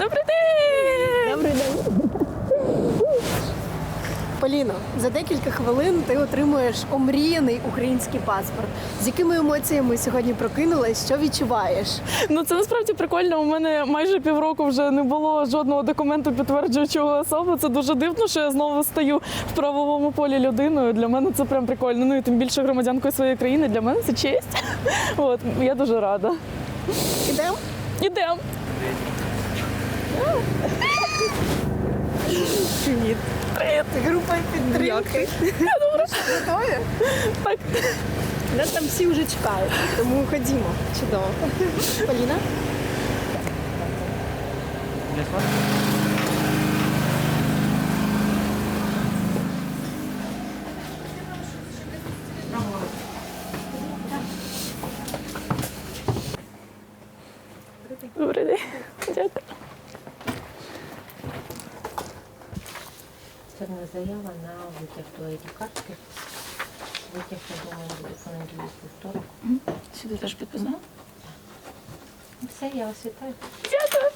Добрий день! Добрий день. Поліно, за декілька хвилин ти отримуєш омріяний український паспорт. З якими емоціями сьогодні прокинулась? Що відчуваєш? Ну це насправді прикольно. У мене майже півроку вже не було жодного документу підтверджуючого особу. Це дуже дивно, що я знову стаю в правовому полі людиною. Для мене це прям прикольно. Ну і тим більше громадянкою своєї країни. Для мене це честь. От я дуже рада. Ідемо? Ідемо. Привіт. Привіт. Група підтримки. Готові? Так. Нас там всі вже чекають, тому ходімо. Чудово. Поліна? Добрий день. Дякую. Це заява на витяг твоєї картки. Витяг, я думаю, буде понеділок вівторок. Сюди теж підписала. Все, я вас вітаю. Дякую.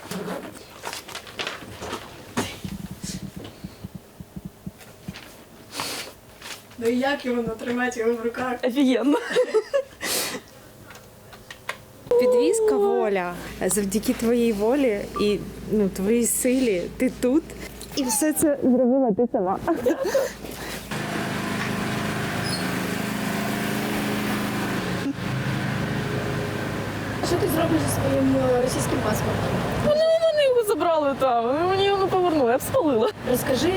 Ну і як його тримати його в руках? Офігенно. Підвізка воля. Завдяки твоїй волі і ну, твоїй силі ти тут. І все це зробила ти сама. Що ти зробиш зі своїм е, російським паспортом? Вони вони його забрали там. Вони мені його повернули. Я б спалила. Розкажи,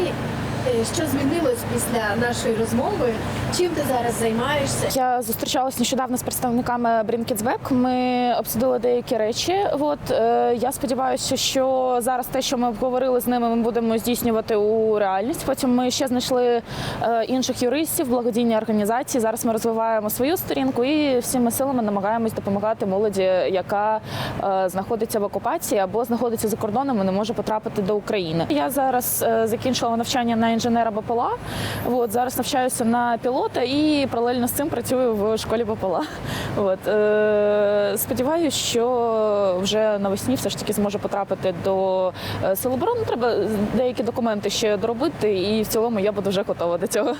що змінилось після нашої розмови? Чим ти зараз займаєшся? Я зустрічалася нещодавно з представниками Брінкетсбек. Ми обсудили деякі речі. От е, я сподіваюся, що зараз те, що ми обговорили з ними, ми будемо здійснювати у реальність. Потім ми ще знайшли е, інших юристів, благодійні організації. Зараз ми розвиваємо свою сторінку і всіми силами намагаємось допомагати молоді, яка е, знаходиться в окупації або знаходиться за кордоном і не може потрапити до України. Я зараз закінчила навчання на інженера БПЛА. От зараз навчаюся на пілота і паралельно з цим працюю в школі БПЛА. От е, сподіваюся, що вже навесні все ж таки зможу потрапити до е, Сил оборони. Треба деякі документи ще доробити, і в цілому я буду вже готова до цього.